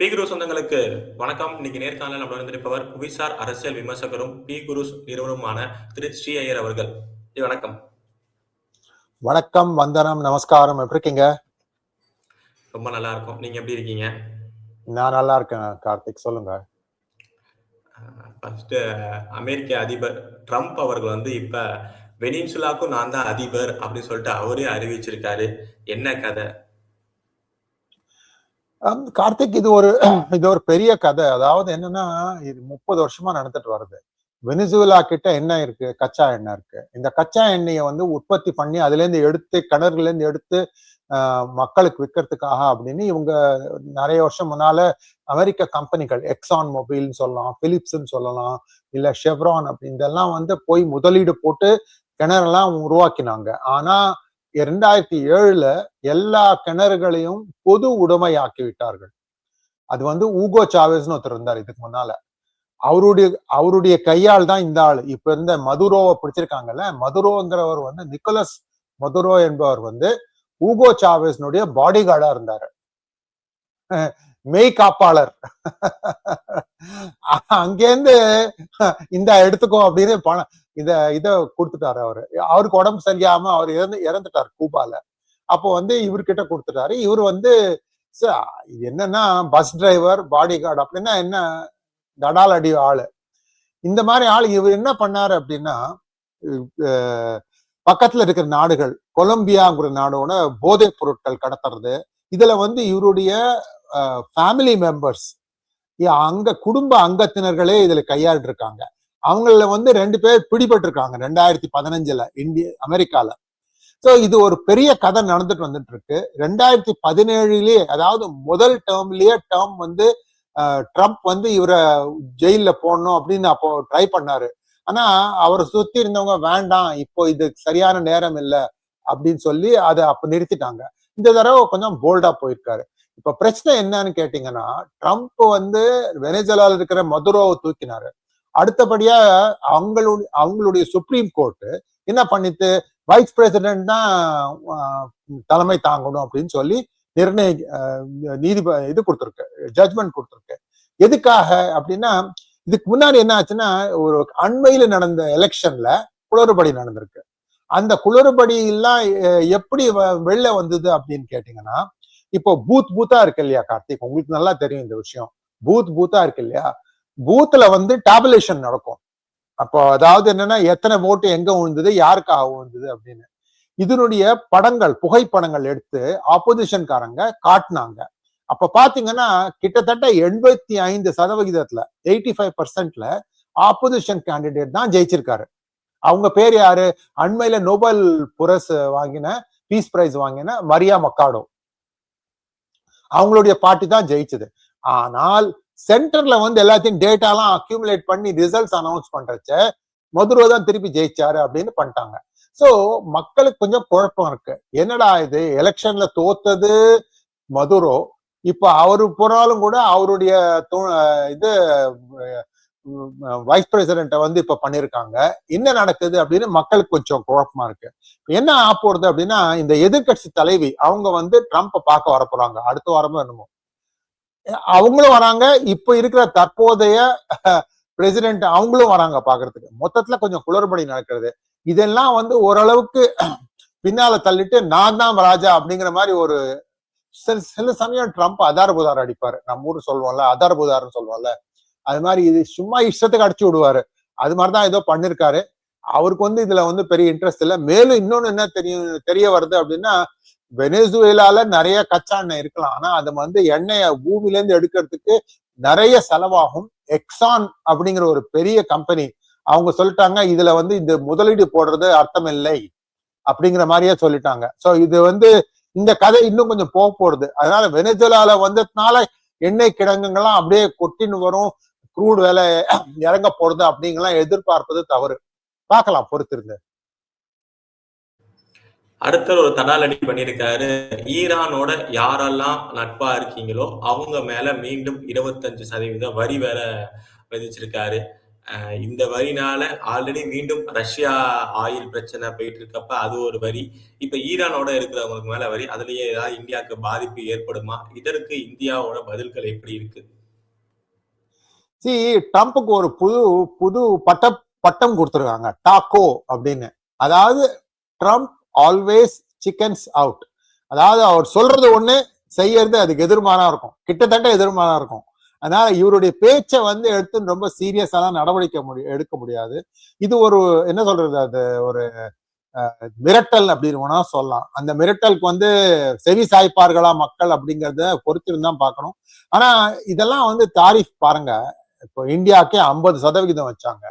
B குரு சொந்தங்களுக்கு வணக்கம். இன்னைக்கு நேர்காணல் நம்ம வந்திருப்பவர் புவிசார் அரசியல் விமர்சகரும் பி குரு நிறுவனமான திரு ஸ்ரீ ஐயர் அவர்கள் வணக்கம். வணக்கம் வந்தனம் நமஸ்காரம். எப்படி இருக்கீங்க? ரொம்ப நல்லா இருக்கும். நீங்க எப்படி இருக்கீங்க? நான் நல்லா இருக்கேன் கார்த்திக். சொல்லுங்க. ஃபர்ஸ்ட் அமெரிக்க அதிபர் ட்ரம்ப் அவர்கள் வந்து இப்ப வெனின்சுலாக்கும் நான் தான் அதிபர் அப்படின்னு சொல்லிட்டு அவரே அறிவிச்சிருக்காரு. என்ன கதை? கார்த்திக் இது ஒரு இது ஒரு பெரிய கதை. அதாவது என்னன்னா இது முப்பது வருஷமா நடந்துட்டு வருது. வெனிசுலா கிட்ட என்ன இருக்கு? கச்சா எண்ணெய் இருக்கு. இந்த கச்சா எண்ணெயை வந்து உற்பத்தி பண்ணி அதுல இருந்து எடுத்து கிணறுல இருந்து எடுத்து மக்களுக்கு விற்கிறதுக்காக அப்படின்னு இவங்க நிறைய வருஷம் முன்னால அமெரிக்க கம்பெனிகள் எக்ஸான் மொபைல்னு சொல்லலாம் பிலிப்ஸ்ன்னு சொல்லலாம் இல்ல ஷெவ்ரான் அப்படி இதெல்லாம் வந்து போய் முதலீடு போட்டு கிணறெல்லாம் உருவாக்கினாங்க. ஆனா இரண்டாயிரத்தி ஏழுல எல்லா கிணறுகளையும் பொது உடைமையாக்கி விட்டார்கள் அது வந்து ஊகோ சாவேஸ்னு ஒருத்தர் இருந்தார் இதுக்கு முன்னால. அவருடைய அவருடைய கையால் தான் இந்த ஆள். இப்ப இருந்த மதுரோவை பிடிச்சிருக்காங்கல்ல மதுரோங்கிறவர் வந்து நிக்கோலஸ் மதுரோ என்பவர் வந்து ஊகோ சாவேஸ்னுடைய பாடி கார்டா இருந்தாரு. மெய் காப்பாளர். அங்கேருந்து இந்த எடுத்துக்கோ அப்படின்னு பணம் இத இதை கொடுத்துட்டாரு அவரு. அவருக்கு உடம்பு சரியாம அவர் இறந்து இறந்துட்டார் கூபால. அப்போ வந்து இவர்கிட்ட கொடுத்துட்டாரு. இவர் வந்து இது என்னன்னா பஸ் டிரைவர் பாடி கார்டு அப்படின்னா என்ன? தடால் அடி ஆளு. இந்த மாதிரி ஆள் இவர் என்ன பண்ணாரு அப்படின்னா பக்கத்துல இருக்கிற நாடுகள் கொலம்பியாங்கிற நாடோட போதைப் பொருட்கள் கடத்துறது. இதுல வந்து இவருடைய ஃபேமிலி மெம்பர்ஸ் அங்க குடும்ப அங்கத்தினர்களே இதுல கையாண்டு இருக்காங்க அவங்கள வந்து ரெண்டு பேர் பிடிபட்டிருக்காங்க ரெண்டாயிரத்தி பதினஞ்சுல இந்திய அமெரிக்கால. ஸோ இது ஒரு பெரிய கதை நடந்துட்டு வந்துட்டு இருக்கு ரெண்டாயிரத்தி பதினேழுலயே அதாவது முதல் டேர்ம்லயே டேர்ம் வந்து ட்ரம்ப் வந்து இவரை ஜெயில போடணும் அப்படின்னு அப்போ ட்ரை பண்ணாரு. ஆனா அவரை சுத்தி இருந்தவங்க வேண்டாம் இப்போ இது சரியான நேரம் இல்லை அப்படின்னு சொல்லி அதை அப்போ நிறுத்திட்டாங்க. இந்த தடவை கொஞ்சம் போல்டா போயிருக்காரு. இப்ப பிரச்சனை என்னன்னு கேட்டீங்கன்னா ட்ரம்ப் வந்து வெனிசுலால இருக்கிற மதுரோவை தூக்கினாரு. அடுத்தபடியா அவங்களுடைய அவங்களுடைய சுப்ரீம் கோர்ட்டு என்ன பண்ணிட்டு வைஸ் பிரசிடென்ட் தான் தலைமை தாங்கணும் அப்படின்னு சொல்லி நிர்ணய ஆஹ், நீதிப இது கொடுத்துருக்கு ஜட்மெண்ட் கொடுத்துருக்கு. எதுக்காக அப்படின்னா இதுக்கு முன்னாடி என்ன ஆச்சுன்னா ஒரு அண்மையில நடந்த எலெக்ஷன்ல குளறுபடி நடந்திருக்கு. அந்த குளறுபடி எல்லாம் எப்படி வெளில வந்தது அப்படின்னு கேட்டீங்கன்னா இப்போ பூத் பூத்தா இருக்கு இல்லையா கார்த்திக்? உங்களுக்கு நல்லா தெரியும் இந்த விஷயம். பூத் பூத்தா இருக்கு இல்லையா? பூத்துல வந்து டேபுலேஷன் நடக்கும். அப்போ அதாவது என்னன்னா எத்தனை ஓட்டு எங்க விழுந்தது யாருக்காக விழுந்தது அப்படின்னு. இதனுடைய படங்கள் புகைப்படங்கள் எடுத்து ஆப்போசிஷன்காரங்க காட்டினாங்க. அப்ப பாத்தீங்கன்னா கிட்டத்தட்ட எண்பத்தி ஐந்து சதவிகிதத்துல எயிட்டி ஃபைவ் பர்சன்ட்ல ஆப்போசிஷன் கேண்டிடேட் தான் ஜெயிச்சிருக்காரு. அவங்க பேர் யாரு? அண்மையில நோபல் புரஸ் வாங்கின பீஸ் பிரைஸ் வாங்கின மரியா மக்காடோ. அவங்களுடைய பாட்டி தான் ஜெயிச்சது. ஆனால் சென்டர்ல வந்து எல்லாத்தையும் டேட்டாலாம் அக்யூமுலேட் பண்ணி ரிசல்ட்ஸ் அனௌன்ஸ் பண்றச்ச மதுரை தான் திருப்பி ஜெயிச்சாரு அப்படின்னு பண்ணிட்டாங்க. ஸோ மக்களுக்கு கொஞ்சம் குழப்பம் இருக்கு. என்னடா இது? எலெக்ஷன்ல தோத்தது மதுரோ? இப்ப அவரு போனாலும் கூட அவருடைய இது வைஸ் பிரசிடென்ட்டை வந்து இப்ப பண்ணியிருக்காங்க என்ன நடக்குது அப்படின்னு மக்களுக்கு கொஞ்சம் குழப்பமா இருக்கு. என்ன ஆக போறது அப்படின்னா இந்த எதிர்க்கட்சி தலைவி அவங்க வந்து ட்ரம்ப்பை பார்க்க வர போறாங்க அடுத்த வாரமும் என்னமோ. அவங்களும் வராங்க. இப்ப இருக்கிற தற்போதைய பிரசிடென்ட் அவங்களும் வராங்க பாக்குறதுக்கு. மொத்தத்துல கொஞ்சம் குளறுபடி நடக்கிறது. இதெல்லாம் வந்து ஓரளவுக்கு பின்னால தள்ளிட்டு நான் தான் ராஜா அப்படிங்கிற மாதிரி ஒரு சில சில சமயம் ட்ரம்ப் அதார் புதார் அடிப்பாரு. நம்ம ஊர் சொல்லுவோம்ல அதார் புதார்னு சொல்லுவோம்ல. அது மாதிரி இது சும்மா இஷ்டத்துக்கு அடிச்சு விடுவாரு. அது மாதிரிதான் ஏதோ பண்ணிருக்காரு. அவருக்கு வந்து இதுல வந்து பெரிய இன்ட்ரெஸ்ட் இல்லை. மேலும் இன்னொன்னு என்ன தெரியும் தெரிய வருது அப்படின்னா வெனேசுவேலால நிறைய கச்சா எண்ணெய் இருக்கலாம். ஆனா அது வந்து எண்ணெயை பூமில இருந்து எடுக்கிறதுக்கு நிறைய செலவாகும். எக்ஸான் அப்படிங்கிற ஒரு பெரிய கம்பெனி அவங்க சொல்லிட்டாங்க இதுல வந்து இந்த முதலீடு போடுறது அர்த்தம் இல்லை அப்படிங்கிற மாதிரியே சொல்லிட்டாங்க. சோ இது வந்து இந்த கதை இன்னும் கொஞ்சம் போக போறது அதனால வெனிசுலால வந்ததுனால எண்ணெய் கிடங்குங்கெல்லாம் அப்படியே கொட்டின்னு வரும். க்ரூட் வேலை இறங்க போறது அப்படிங்கலாம் எதிர்பார்ப்பது தவறு. பார்க்கலாம் பொறுத்திருந்து. அடுத்த ஒரு தடாலடி பண்ணியிருக்காரு. ஈரானோட யாரெல்லாம் நட்பா இருக்கீங்களோ அவங்க மேல மீண்டும் இருபத்தஞ்சு சதவீதம் வரி வேற விதிச்சிருக்காரு. இந்த வரினால ஆல்ரெடி மீண்டும் ரஷ்யா ஆயில் பிரச்சனை போயிட்டு இருக்கப்ப அது ஒரு வரி. இப்ப ஈரானோட இருக்கிறவங்களுக்கு மேல வரி. அதுலயே ஏதாவது இந்தியாவுக்கு பாதிப்பு ஏற்படுமா? இதற்கு இந்தியாவோட பதில்கள் எப்படி இருக்கு? சி ட்ரம்ப்புக்கு ஒரு புது புது பட்ட பட்டம் கொடுத்துருக்காங்க. டாக்கோ அப்படின்னு. அதாவது ட்ரம்ப் ஆல்வேஸ் சிக்கன்ஸ் அவுட் அதாவது அவர் சொல்றது ஒண்ணு செய்யறது அதுக்கு எதிர்மாறா இருக்கும். கிட்டத்தட்ட எதிர்மாறா இருக்கும். அதனால இவருடைய பேச்சை வந்து எடுத்து ரொம்ப சீரியஸாலாம் நடவடிக்கை முடி எடுக்க முடியாது. இது ஒரு என்ன சொல்றது அது? ஒரு மிரட்டல் அப்படின்னு வேணா சொல்லலாம். அந்த மிரட்டலுக்கு வந்து செவி சாய்ப்பார்களா மக்கள் அப்படிங்கறத பொறுத்திருந்தான் பார்க்கணும். ஆனா இதெல்லாம் வந்து தாரிஃப் பாருங்க. இப்போ இந்தியாவுக்கே ஐம்பது சதவிகிதம் வச்சாங்க.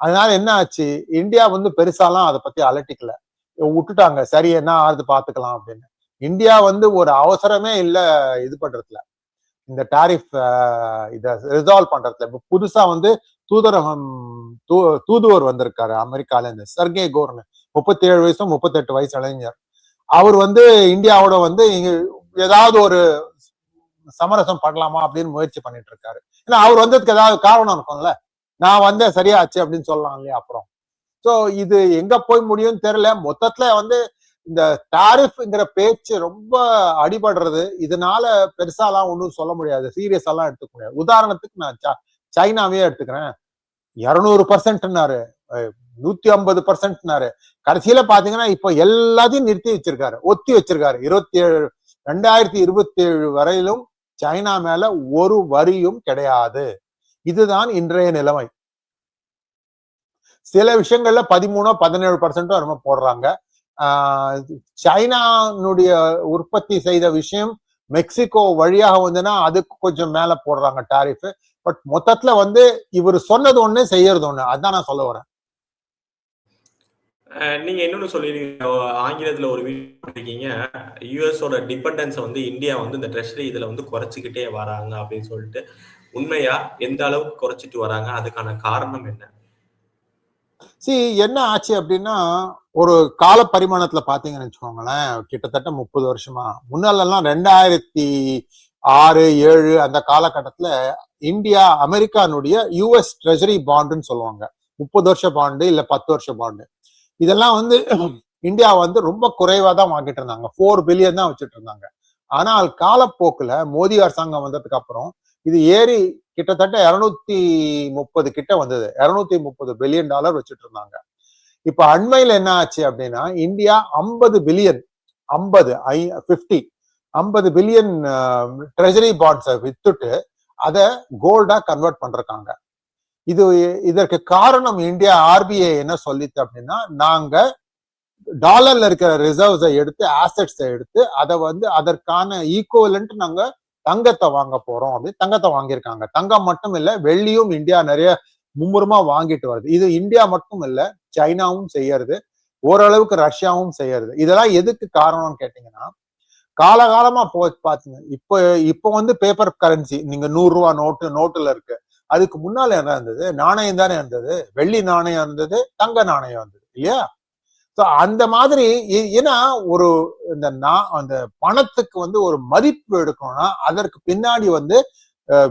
அதனால என்ன ஆச்சு? இந்தியா வந்து பெருசாலாம் அதை பத்தி அலட்டிக்கல. விட்டுட்டாங்க. சரி என்ன ஆறுது பாத்துக்கலாம் அப்படின்னு. இந்தியா வந்து ஒரு அவசரமே இல்ல இது பண்றதுல. இந்த டாரிஃப் இதை ரிசால்வ் பண்றதுல. இப்ப புதுசா வந்து தூதரகம் தூ- தூதுவர் வந்திருக்காரு அமெரிக்கால இருந்து சர்கே கோர்னு. முப்பத்தி ஏழு வயசும் முப்பத்தெட்டு வயசு இளைஞர். அவர் வந்து இந்தியாவோட வந்து இங்க ஏதாவது ஒரு சமரசம் பண்ணலாமா அப்படின்னு முயற்சி பண்ணிட்டு இருக்காரு. ஏன்னா அவர் வந்ததுக்கு ஏதாவது காரணம் இருக்கும்ல? நான் வந்தேன் சரியாச்சு அப்படின்னு சொல்லலாம் இல்லையா அப்புறம். சோ இது எங்க போய் முடியும்னு தெரியல. மொத்தத்துல வந்து இந்த டாரிஃப்ங்கிற பேச்சு ரொம்ப அடிபடுறது. இதனால பெருசாலாம் ஒன்றும் சொல்ல முடியாது. சீரியஸாலாம் எடுத்துக்க முடியாது. உதாரணத்துக்கு நான் ச- சைனாவே எடுத்துக்கிறேன். இருநூறு பர்சன்ட்னாரு நூத்தி ஐம்பது பர்சன்ட்னாரு கடைசியில பாத்தீங்கன்னா இப்போ எல்லாத்தையும் நிறுத்தி வச்சிருக்காரு. ஒத்தி வச்சிருக்காரு. இருபத்தி ஏழு ரெண்டாயிரத்தி இருபத்தி ஏழு வரையிலும் சைனா மேல ஒரு வரியும் கிடையாது. இதுதான் இன்றைய நிலைமை. சில விஷயங்கள்ல பதிமூணோ பதினேழு பர்சன்டோ நம்ம போடுறாங்க. ஆஹ் சைனானுடைய உற்பத்தி செய்த விஷயம் மெக்சிகோ வழியாக வந்துன்னா அதுக்கு கொஞ்சம் மேல போடுறாங்க டாரிஃப் பட் மொத்தத்துல வந்து இவர் சொன்னது ஒண்ணு செய்யறது ஒண்ணு. அதான் நான் சொல்ல வரேன். நீங்க இன்னொன்னு சொல்லிருக்கீங்க. ஆங்கிலத்துல ஒரு வீடியோ இருக்கீங்க யூஎஸோட டிபெண்டன்ஸை வந்து இந்தியா வந்து இந்த ட்ரெஷரி இதுல வந்து குறைச்சிக்கிட்டே வராங்க அப்படின்னு சொல்லிட்டு. உண்மையா? எந்த அளவுக்கு குறைச்சிட்டு வராங்க? அதுக்கான காரணம் என்ன? சி என்ன ஆச்சு அப்படின்னா ஒரு கால பரிமாணத்துல பாத்தீங்கன்னு வச்சுக்கோங்களேன் கிட்டத்தட்ட முப்பது வருஷமா. முன்னாலெல்லாம் ரெண்டாயிரத்தி ஆறு ஏழு அந்த காலகட்டத்துல இந்தியா அமெரிக்கானுடைய யூஎஸ் ட்ரெஷரி பாண்டுன்னு சொல்லுவாங்க. முப்பது வருஷ பாண்டு இல்ல பத்து வருஷ பாண்டு இதெல்லாம் வந்து இந்தியா வந்து ரொம்ப குறைவா தான் வாங்கிட்டு இருந்தாங்க. ஃபோர் பில்லியன் தான் வச்சுட்டு இருந்தாங்க. ஆனால் காலப்போக்குல மோடி அரசாங்கம் வந்ததுக்கு அப்புறம் இது ஏறி கிட்டத்தட்ட இருநூத்தி முப்பது கிட்ட வந்தது. இருநூத்தி முப்பது பில்லியன் டாலர் வச்சுட்டு இருந்தாங்க இப்ப அண்மையில என்ன ஆச்சு அப்படின்னா இந்தியா ஐம்பது பில்லியன் ஐம்பது ஐ பிப்டி ஐம்பது பில்லியன் ட்ரெஜரி பாண்ட்ஸை வித்துட்டு அதை கோல்டா கன்வெர்ட் பண்றாங்க இது இதற்கு காரணம் இந்தியா ஆர்பிஐ என்ன சொல்லித்து அப்படின்னா நாங்க டாலர்ல இருக்கிற ரிசர்வ்ஸை எடுத்து ஆசட்ஸை எடுத்து அதை வந்து அதற்கான ஈக்குவலண்ட் நாங்க தங்கத்தை வாங்க போறோம் அப்படின்னு தங்கத்தை வாங்கியிருக்காங்க. தங்கம் மட்டும் இல்ல வெள்ளியும் இந்தியா நிறைய மும்முரமா வாங்கிட்டு வருது. இது இந்தியா மட்டும் இல்ல சைனாவும் செய்யறது ஓரளவுக்கு ரஷ்யாவும் செய்யறது. இதெல்லாம் எதுக்கு காரணம்னு கேட்டீங்கன்னா காலகாலமா போ பாத்தீங்க. இப்போ இப்போ வந்து பேப்பர் கரன்சி நீங்க நூறு ரூபா நோட்டு நோட்டுல இருக்கு. அதுக்கு முன்னால என்ன இருந்தது? நாணயம் தானே இருந்தது. வெள்ளி நாணயம் இருந்தது தங்க நாணயம் இருந்தது. இல்லையா? ஸோ அந்த மாதிரி ஏ- ஏன்னா ஒரு இந்த நான் அந்த பணத்துக்கு வந்து ஒரு மதிப்பு எடுக்கணும்னா அதற்கு பின்னாடி வந்து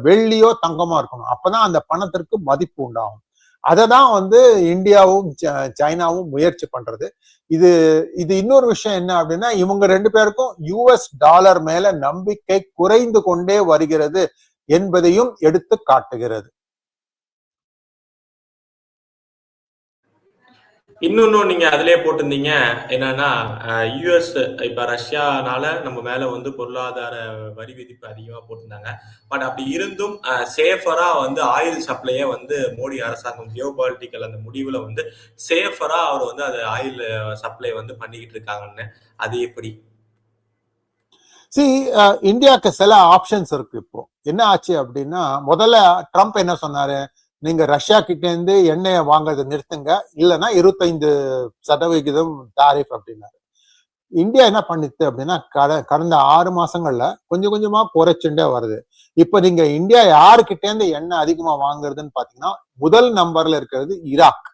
வெள்ளியோ தங்கமோ இருக்கணும். அப்பதான் அந்த பணத்திற்கு மதிப்பு உண்டாகும். அதை தான் வந்து இந்தியாவும் ச- சைனாவும் முயற்சி பண்றது. இது இது இன்னொரு விஷயம் என்ன அப்படின்னா இவங்க ரெண்டு பேருக்கும் யூஎஸ் டாலர் மேல நம்பிக்கை குறைந்து கொண்டே வருகிறது என்பதையும் எடுத்து காட்டுகிறது. இன்னொன்னு நீங்க அதுலயே போட்டிருந்தீங்க என்னன்னா யூஎஸ் இப்ப ரஷ்யானால நம்ம மேல வந்து பொருளாதார வரி விதிப்பு அதிகமா போட்டிருந்தாங்க. பட் அப்படி இருந்தும் சேஃபரா வந்து ஆயில் சப்ளையே வந்து மோடி அரசாங்கம் ஜியோ பாலிட்டிக்கல் அந்த முடிவுல வந்து சேஃபரா அவர் வந்து அது ஆயில் சப்ளை வந்து பண்ணிக்கிட்டு இருக்காங்கன்னு. அது எப்படி? சி இந்தியாவுக்கு சில ஆப்ஷன்ஸ் இருக்கு இப்போ. என்ன ஆச்சு அப்படின்னா முதல்ல ட்ரம்ப் என்ன சொன்னாரு? நீங்க ரஷ்யா கிட்ட இருந்து எண்ணெயை வாங்குறதை நிறுத்துங்க. இல்லைன்னா இருபத்தைந்து சதவிகிதம் டாரிஃப் அப்படின்னாரு. இந்தியா என்ன பண்ணிச்சு அப்படின்னா கட கடந்த ஆறு மாசங்கள்ல கொஞ்சம் கொஞ்சமா குறைச்சுண்டே வருது. இப்ப நீங்க இந்தியா யாருக்கிட்ட இருந்து எண்ணெய் அதிகமா வாங்குறதுன்னு பாத்தீங்கன்னா முதல் நம்பர்ல இருக்கிறது ஈராக்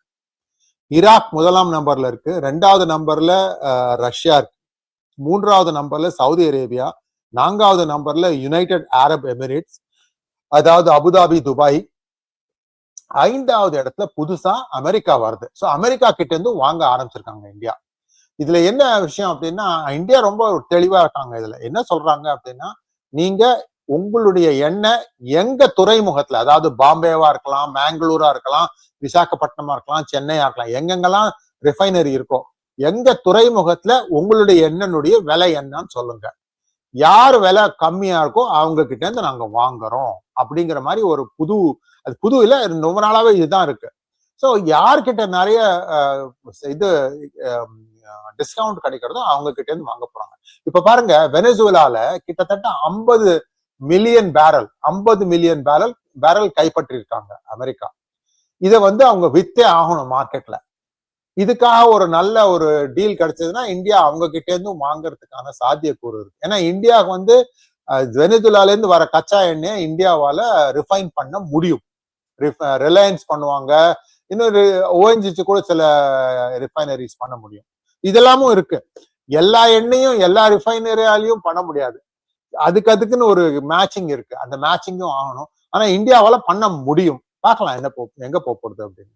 ஈராக் முதலாம் நம்பர்ல இருக்கு. ரெண்டாவது நம்பர்ல ரஷ்யா இருக்கு. மூன்றாவது நம்பர்ல சவுதி அரேபியா. நான்காவது நம்பர்ல யுனைடெட் அரப் எமிரேட்ஸ். அதாவது அபுதாபி துபாய். ஐந்தாவது இடத்துல புதுசா அமெரிக்கா வருது. ஸோ அமெரிக்கா கிட்ட இருந்து வாங்க ஆரம்பிச்சிருக்காங்க இந்தியா. இதுல என்ன விஷயம் அப்படின்னா இந்தியா ரொம்ப ஒரு தெளிவா இருக்காங்க இதுல. என்ன சொல்றாங்க அப்படின்னா நீங்க உங்களுடைய எண்ணெய் எங்க துறைமுகத்துல அதாவது பாம்பேவா இருக்கலாம் மேங்களூரா இருக்கலாம் விசாகப்பட்டினமா இருக்கலாம் சென்னையா இருக்கலாம் எங்கெங்கெல்லாம் ரிஃபைனரி இருக்கோ எங்க துறைமுகத்துல உங்களுடைய எண்ணனுடைய விலை என்னன்னு சொல்லுங்க. யார் விலை கம்மியா இருக்கோ அவங்க கிட்ட இருந்து நாங்க வாங்குறோம் அப்படிங்கிற மாதிரி ஒரு புது அது புது இல்ல ரொம்ப நாளாவே இதுதான் இருக்கு. ஸோ யார்கிட்ட நிறைய இது டிஸ்கவுண்ட் கிடைக்கிறதோ அவங்க கிட்ட இருந்து வாங்க போறாங்க. இப்ப பாருங்க வெனசுலால கிட்டத்தட்ட ஐம்பது மில்லியன் பேரல் ஐம்பது மில்லியன் பேரல் பேரல் கைப்பற்றி இருக்காங்க அமெரிக்கா. இதை வந்து அவங்க வித்தே ஆகணும் மார்க்கெட்ல இதுக்காக ஒரு நல்ல ஒரு டீல் கிடைச்சதுன்னா இந்தியா அவங்க கிட்டே இருந்தும் வாங்குறதுக்கான சாத்தியக்கூறு இருக்கு. ஏன்னா இந்தியாவுக்கு வந்து அஹ், இருந்து வர கச்சா எண்ணெயை இந்தியாவால ரிஃபைன் பண்ண முடியும். ரிலையன்ஸ் பண்ணுவாங்க. இன்னொரு ஓஎன்ஜிசி கூட சில ரிஃபைனரிஸ் பண்ண முடியும். இதெல்லாமும் இருக்கு. எல்லா எண்ணெயும் எல்லா ரிஃபைனரியாலையும் பண்ண முடியாது. அதுக்கு அதுக்குன்னு ஒரு மேட்சிங் இருக்கு. அந்த மேட்சிங்கும் ஆகணும். ஆனா இந்தியாவால பண்ண முடியும். பார்க்கலாம் என்ன போ எங்க போக போறது அப்படின்னு.